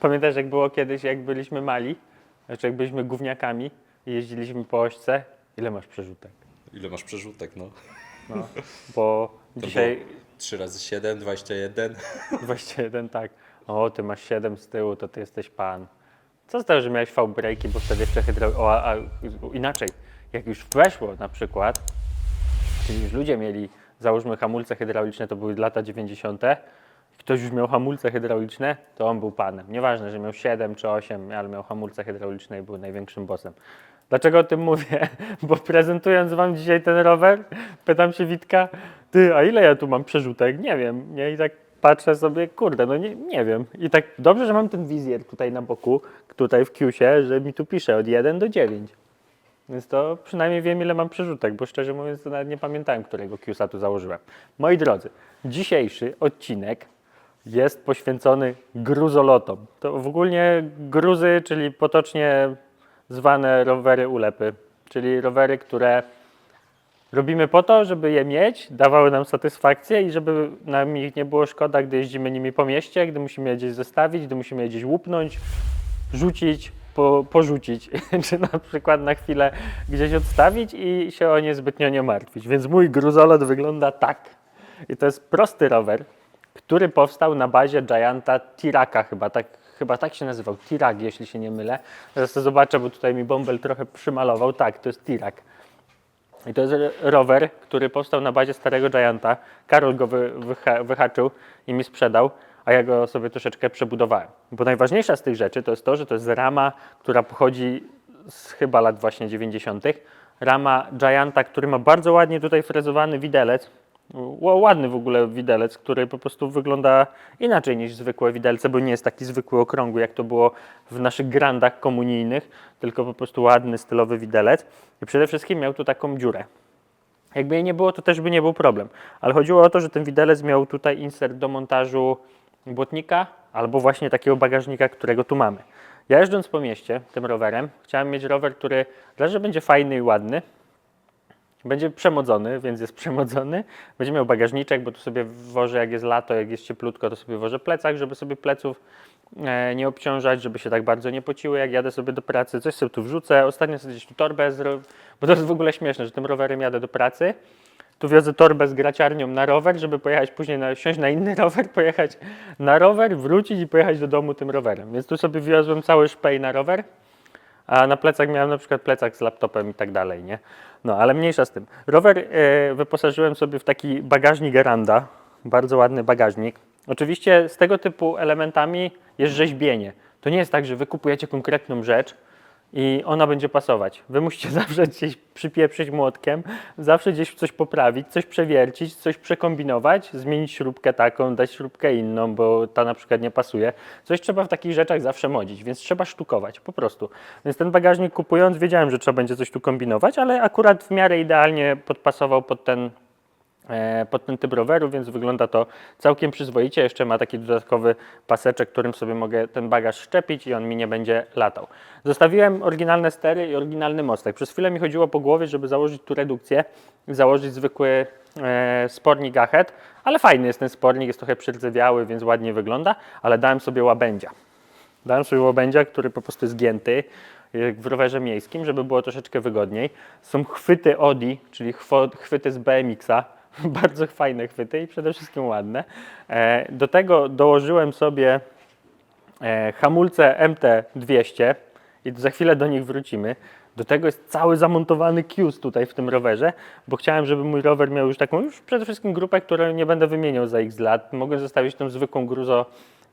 Pamiętasz, jak było kiedyś, jak byliśmy mali? Znaczy, jak byliśmy gówniakami i jeździliśmy po ośce? Ile masz przerzutek? Ile masz przerzutek, no? No, bo To dzisiaj było 3 razy 7, 21. 21, tak. O, ty masz 7 z tyłu, to ty jesteś pan. Co z tego, że miałeś V-breaki, bo wtedy jeszcze hydro... O, a, a inaczej, jak już weszło na przykład, czyli już ludzie mieli, załóżmy hamulce hydrauliczne, to były lata 90., ktoś już miał hamulce hydrauliczne, to on był panem. Nieważne, że miał 7 czy 8, ale miał hamulce hydrauliczne i był największym bossem. Dlaczego o tym mówię? Bo prezentując wam dzisiaj ten rower, pytam się Witka, ty, a ile ja tu mam przerzutek? Nie wiem. Nie? I tak patrzę sobie, kurde, no nie, nie wiem. I tak dobrze, że mam ten wizjer tutaj na boku, tutaj w Qsie, że mi tu pisze od 1 do 9. Więc to przynajmniej wiem, ile mam przerzutek, bo szczerze mówiąc, to nawet nie pamiętałem, którego Qsa tu założyłem. Moi drodzy, dzisiejszy odcinek jest poświęcony gruzolotom. To w ogóle gruzy, czyli potocznie zwane rowery ulepy, czyli rowery, które robimy po to, żeby je mieć, dawały nam satysfakcję i żeby nam ich nie było szkoda, gdy jeździmy nimi po mieście, gdy musimy je gdzieś zostawić, gdy musimy je gdzieś łupnąć, rzucić, po, porzucić, czy na przykład na chwilę gdzieś odstawić i się o nie zbytnio nie martwić. Więc mój gruzolot wygląda tak. I to jest prosty rower, który powstał na bazie Gianta Tiraka chyba, tak, chyba tak się nazywał, Tirak, jeśli się nie mylę. Teraz to zobaczę, bo tutaj mi bąbel trochę przymalował. Tak, to jest Tirak. I to jest rower, który powstał na bazie starego Gianta. Karol go wy, wyha, wyhaczył i mi sprzedał, a ja go sobie troszeczkę przebudowałem. Bo najważniejsza z tych rzeczy to jest to, że to jest rama, która pochodzi z chyba lat właśnie 90. Rama Gianta, który ma bardzo ładnie tutaj frezowany widelec. Ładny w ogóle widelec, który po prostu wygląda inaczej niż zwykłe widelce, bo nie jest taki zwykły okrągły, jak to było w naszych grandach komunijnych, tylko po prostu ładny, stylowy widelec. I przede wszystkim miał tu taką dziurę. Jakby jej nie było, to też by nie był problem. Ale chodziło o to, że ten widelec miał tutaj insert do montażu błotnika albo właśnie takiego bagażnika, którego tu mamy. Ja jeżdżąc po mieście tym rowerem, chciałem mieć rower, który raz, że będzie fajny i ładny, będzie przemodzony, więc jest przemodzony. Będzie miał bagażniczek, bo tu sobie wożę, jak jest lato, jak jest cieplutko, to sobie wożę plecak, żeby sobie pleców e, nie obciążać, żeby się tak bardzo nie pociły, jak jadę sobie do pracy. Coś sobie tu wrzucę. Ostatnio sobie gdzieś tu torbę, zro... bo to jest w ogóle śmieszne, że tym rowerem jadę do pracy. Tu wiozę torbę z graciarnią na rower, żeby pojechać później, na, siąść na inny rower, pojechać na rower, wrócić i pojechać do domu tym rowerem. Więc tu sobie wiozłem cały szpej na rower, a na plecach miałem na przykład plecak z laptopem i tak dalej, nie? No, ale mniejsza z tym. Rower e, wyposażyłem sobie w taki bagażnik Geranda, bardzo ładny bagażnik. Oczywiście z tego typu elementami jest rzeźbienie. To nie jest tak, że wy kupujecie konkretną rzecz i ona będzie pasować. Wy musicie zawsze gdzieś przypieprzyć młotkiem, zawsze gdzieś coś poprawić, coś przewiercić, coś przekombinować, zmienić śrubkę taką, dać śrubkę inną, bo ta na przykład nie pasuje. Coś trzeba w takich rzeczach zawsze modzić, więc trzeba sztukować, po prostu. Więc ten bagażnik kupując wiedziałem, że trzeba będzie coś tu kombinować, ale akurat w miarę idealnie podpasował pod ten e, pod ten typ roweru, więc wygląda to całkiem przyzwoicie. Jeszcze ma taki dodatkowy paseczek, którym sobie mogę ten bagaż szczepić i on mi nie będzie latał. Zostawiłem oryginalne stery i oryginalny mostek. Przez chwilę mi chodziło po głowie, żeby założyć tu redukcję i założyć zwykły e, spornik Achet, ale fajny jest ten spornik, jest trochę przyrzewiały, więc ładnie wygląda, ale dałem sobie łabędzia. Dałem sobie łabędzia, który po prostu jest gięty, w rowerze miejskim, żeby było troszeczkę wygodniej. Są chwyty Odi, czyli chwyty z BMX-a. Bardzo fajne chwyty i przede wszystkim ładne. E, Do tego dołożyłem sobie e, hamulce MT200 i za chwilę do nich wrócimy. Do tego jest cały zamontowany Qs tutaj w tym rowerze, bo chciałem, żeby mój rower miał już taką, już przede wszystkim grupę, którą nie będę wymieniał za x lat. Mogę zostawić tą zwykłą gruzo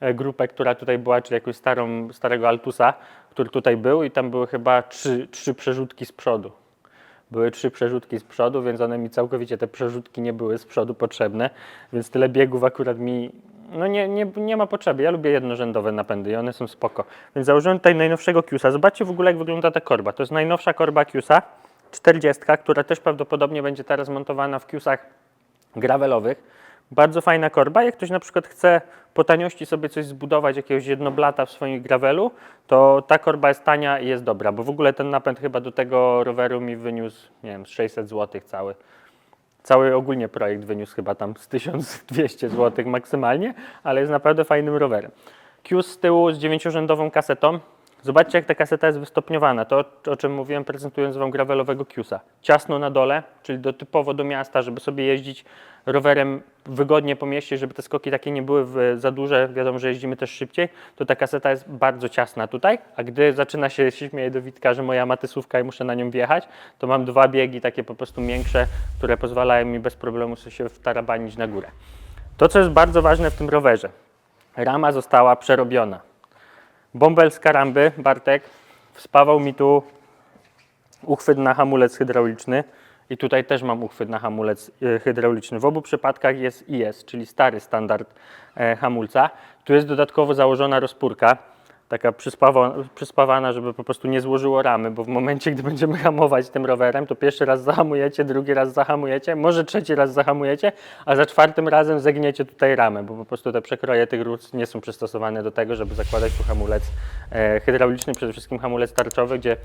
e, grupę, która tutaj była, czyli jakąś starą, starego Altusa, który tutaj był i tam były chyba trzy, trzy przerzutki z przodu. Były trzy przerzutki z przodu, więc one mi całkowicie te przerzutki nie były z przodu potrzebne, więc tyle biegów akurat mi no nie, nie, nie ma potrzeby. Ja lubię jednorzędowe napędy i one są spoko. Więc założyłem tutaj najnowszego Qsa. Zobaczcie w ogóle jak wygląda ta korba. To jest najnowsza korba Qsa 40, która też prawdopodobnie będzie teraz montowana w Qsach gravelowych. Bardzo fajna korba. Jak ktoś na przykład chce po taniości sobie coś zbudować, jakiegoś jednoblata w swoim gravelu, to ta korba jest tania i jest dobra, bo w ogóle ten napęd chyba do tego roweru mi wyniósł, nie wiem, z 600 zł cały. Cały ogólnie projekt wyniósł chyba tam z 1200 zł maksymalnie, ale jest naprawdę fajnym rowerem. Qs z tyłu z dziewięciorzędową kasetą. Zobaczcie, jak ta kaseta jest wystopniowana. To, o czym mówiłem, prezentując Wam gravelowego Qsa. Ciasno na dole, czyli do, typowo do miasta, żeby sobie jeździć rowerem wygodnie po mieście, żeby te skoki takie nie były w, za duże. Wiadomo, że jeździmy też szybciej. To ta kaseta jest bardzo ciasna tutaj, a gdy zaczyna się, się śmieje do Witka, że moja matysówka i muszę na nią wjechać, to mam dwa biegi takie po prostu większe, które pozwalają mi bez problemu się wtarabanić na górę. To, co jest bardzo ważne w tym rowerze, rama została przerobiona. Bąbel z karamby, Bartek, wspawał mi tu uchwyt na hamulec hydrauliczny i tutaj też mam uchwyt na hamulec e, hydrauliczny. W obu przypadkach jest IS, czyli stary standard e, hamulca. Tu jest dodatkowo założona rozpórka, taka przyspawa, przyspawana, żeby po prostu nie złożyło ramy, bo w momencie, gdy będziemy hamować tym rowerem, to pierwszy raz zahamujecie, drugi raz zahamujecie, może trzeci raz zahamujecie, a za czwartym razem zegniecie tutaj ramę, bo po prostu te przekroje tych rur nie są przystosowane do tego, żeby zakładać tu hamulec e, hydrauliczny, przede wszystkim hamulec tarczowy, gdzie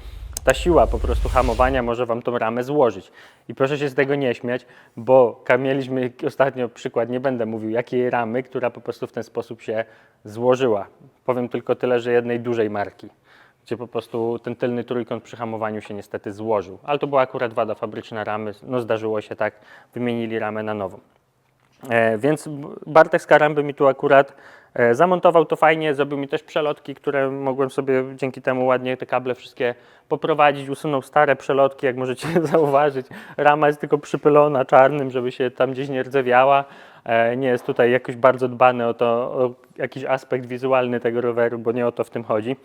ta siła po prostu hamowania może Wam tą ramę złożyć. I proszę się z tego nie śmiać, bo mieliśmy ostatnio przykład, nie będę mówił jakiej ramy, która po prostu w ten sposób się złożyła. Powiem tylko tyle, że jednej dużej marki, gdzie po prostu ten tylny trójkąt przy hamowaniu się niestety złożył. Ale to była akurat wada fabryczna ramy, no zdarzyło się tak, wymienili ramę na nową. E, więc Bartek z Karamby mi tu akurat e, zamontował to fajnie, zrobił mi też przelotki, które mogłem sobie dzięki temu ładnie te kable wszystkie poprowadzić, usunął stare przelotki, jak możecie zauważyć. Rama jest tylko przypylona czarnym, żeby się tam gdzieś nie rdzewiała. E, Nie jest tutaj jakoś bardzo dbany o to, o jakiś aspekt wizualny tego roweru, bo nie o to w tym chodzi.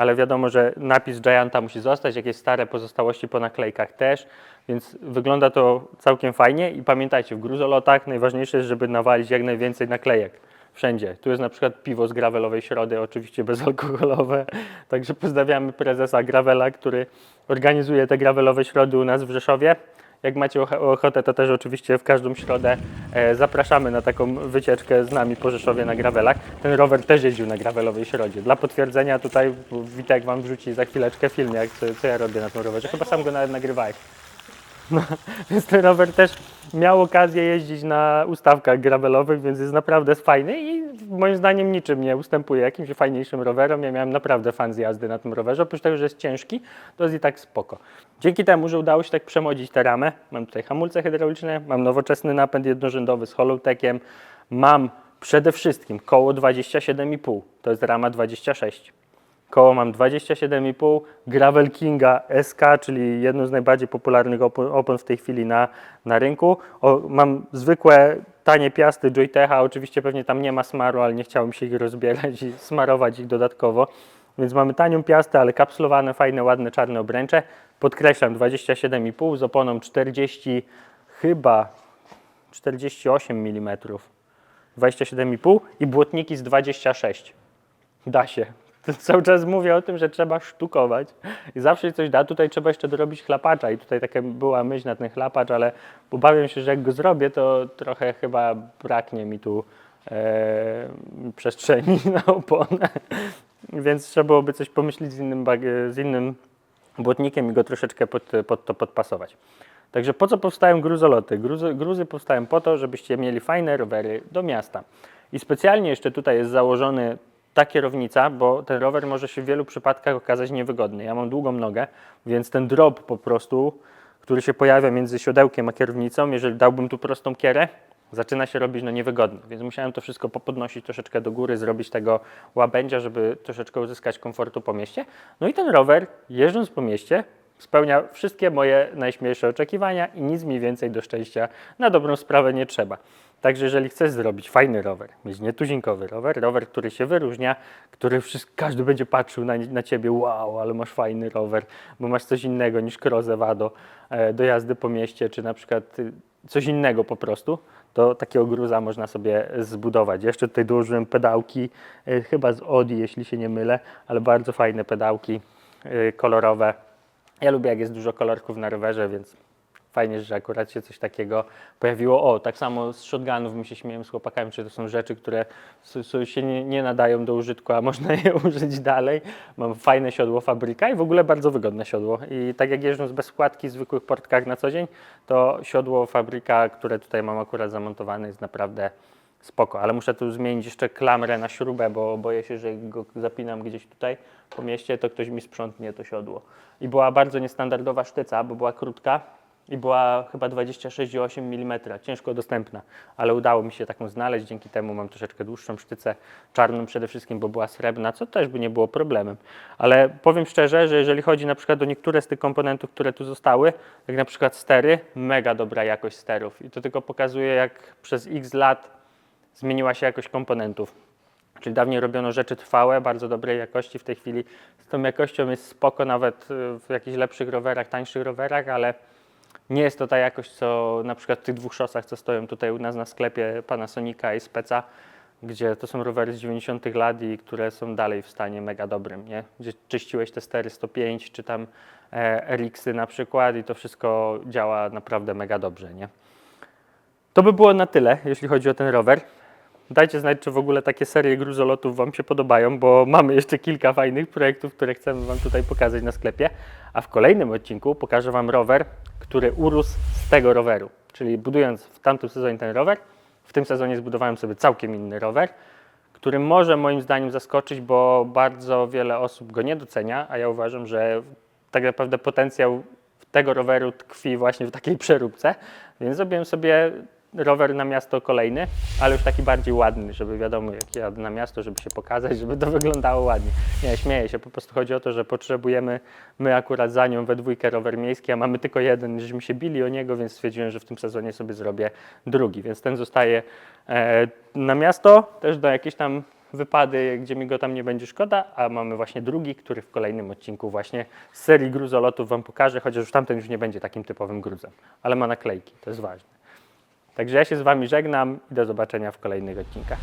Ale wiadomo, że napis Gianta musi zostać, jakieś stare pozostałości po naklejkach też, więc wygląda to całkiem fajnie i pamiętajcie, w gruzolotach najważniejsze jest, żeby nawalić jak najwięcej naklejek. Wszędzie. Tu jest na przykład piwo z gravelowej środy, oczywiście bezalkoholowe. Także pozdrawiamy prezesa Gravela, który organizuje te gravelowe środy u nas w Rzeszowie. Jak macie och- ochotę, to też oczywiście w każdą środę e, zapraszamy na taką wycieczkę z nami po Rzeszowie na gravelach. Ten rower też jeździł na gravelowej środzie. Dla potwierdzenia tutaj Witek Wam wrzuci za chwileczkę film, jak co, co ja robię na tym rowerze. Chyba sam go nawet nagrywałeś. No, więc ten rower też miał okazję jeździć na ustawkach gravelowych, więc jest naprawdę fajny i moim zdaniem niczym nie ustępuje jakimś fajniejszym rowerom. Ja miałem naprawdę fan z jazdy na tym rowerze. Oprócz tego, że jest ciężki, to jest i tak spoko. Dzięki temu, że udało się tak przemodzić tę ramę, mam tutaj hamulce hydrauliczne, mam nowoczesny napęd jednorzędowy z Hollowtechem, mam przede wszystkim koło 27,5, to jest rama 26. Koło mam 27,5, Gravel Kinga SK, czyli jedno z najbardziej popularnych opon, w tej chwili na, na rynku. O, mam zwykłe, tanie piasty Joytecha, oczywiście pewnie tam nie ma smaru, ale nie chciałem się ich rozbierać i smarować ich dodatkowo. Więc mamy tanią piastę, ale kapsulowane, fajne, ładne, czarne obręcze. Podkreślam, 27,5 z oponą 40, chyba 48 mm. 27,5 i błotniki z 26. Da się. Cały czas mówię o tym, że trzeba sztukować i zawsze coś da. Tutaj trzeba jeszcze dorobić chlapacza i tutaj taka była myśl na ten chlapacz, ale obawiam się, że jak go zrobię, to trochę chyba braknie mi tu e, przestrzeni na oponę. Więc trzeba byłoby coś pomyśleć z innym, z innym błotnikiem i go troszeczkę pod, pod to podpasować. Także po co powstają gruzoloty? Gruzy, gruzy powstają po to, żebyście mieli fajne rowery do miasta. I specjalnie jeszcze tutaj jest założony ta kierownica, bo ten rower może się w wielu przypadkach okazać niewygodny. Ja mam długą nogę, więc ten drop po prostu, który się pojawia między siodełkiem a kierownicą, jeżeli dałbym tu prostą kierę, zaczyna się robić no niewygodny. Więc musiałem to wszystko popodnosić troszeczkę do góry, zrobić tego łabędzia, żeby troszeczkę uzyskać komfortu po mieście. No i ten rower, jeżdżąc po mieście, spełnia wszystkie moje najśmielsze oczekiwania i nic mi więcej do szczęścia na dobrą sprawę nie trzeba. Także jeżeli chcesz zrobić fajny rower, mieć nietuzinkowy rower, rower, który się wyróżnia, który wszystko, każdy będzie patrzył na, na ciebie, wow, ale masz fajny rower, bo masz coś innego niż Croze Vado e, do jazdy po mieście, czy na przykład y, coś innego po prostu, to takiego gruza można sobie zbudować. Jeszcze tutaj dołożyłem pedałki, e, chyba z Odi, jeśli się nie mylę, ale bardzo fajne pedałki e, kolorowe. Ja lubię, jak jest dużo kolorków na rowerze, więc fajnie, że akurat się coś takiego pojawiło. O, tak samo z shotgunów my się śmiejemy z chłopakami, czy to są rzeczy, które się nie, nadają do użytku, a można je użyć dalej. Mam fajne siodło fabryka i w ogóle bardzo wygodne siodło. I tak jak jeżdżąc bez składki w zwykłych portkach na co dzień, to siodło fabryka, które tutaj mam akurat zamontowane jest naprawdę spoko, ale muszę tu zmienić jeszcze klamrę na śrubę, bo boję się, że go zapinam gdzieś tutaj po mieście, to ktoś mi sprzątnie to siodło. I była bardzo niestandardowa sztyca, bo była krótka i była chyba 26,8 mm, ciężko dostępna, ale udało mi się taką znaleźć, dzięki temu mam troszeczkę dłuższą sztycę, czarną przede wszystkim, bo była srebrna, co też by nie było problemem. Ale powiem szczerze, że jeżeli chodzi na przykład o niektóre z tych komponentów, które tu zostały, jak na przykład stery, mega dobra jakość sterów i to tylko pokazuje, jak przez x lat zmieniła się jakość komponentów. Czyli dawniej robiono rzeczy trwałe, bardzo dobrej jakości, w tej chwili z tą jakością jest spoko nawet w jakichś lepszych rowerach, tańszych rowerach, ale nie jest to ta jakość, co na przykład w tych dwóch szosach, co stoją tutaj u nas na sklepie Panasonica i Speca, gdzie to są rowery z 90 lat i które są dalej w stanie mega dobrym, nie? Gdzie czyściłeś te stery 105 czy tam e, RX-y na przykład i to wszystko działa naprawdę mega dobrze, nie? To by było na tyle, jeśli chodzi o ten rower. Dajcie znać, czy w ogóle takie serie gruzolotów Wam się podobają, bo mamy jeszcze kilka fajnych projektów, które chcemy Wam tutaj pokazać na sklepie. A w kolejnym odcinku pokażę Wam rower, który urósł z tego roweru. Czyli budując w tamtym sezonie ten rower, w tym sezonie zbudowałem sobie całkiem inny rower, który może moim zdaniem zaskoczyć, bo bardzo wiele osób go nie docenia, a ja uważam, że tak naprawdę potencjał tego roweru tkwi właśnie w takiej przeróbce. Więc zrobiłem sobie rower na miasto kolejny, ale już taki bardziej ładny, żeby wiadomo, jak jadę na miasto, żeby się pokazać, żeby to wyglądało ładnie. Nie, śmieję się, po prostu chodzi o to, że potrzebujemy my akurat za nią we dwójkę rower miejski, a mamy tylko jeden, żeśmy się bili o niego, więc stwierdziłem, że w tym sezonie sobie zrobię drugi, więc ten zostaje e, na miasto, też do jakieś tam wypady, gdzie mi go tam nie będzie szkoda, a mamy właśnie drugi, który w kolejnym odcinku właśnie z serii gruzolotów Wam pokażę, chociaż już tamten już nie będzie takim typowym gruzem, ale ma naklejki, to jest ważne. Także ja się z Wami żegnam i do zobaczenia w kolejnych odcinkach.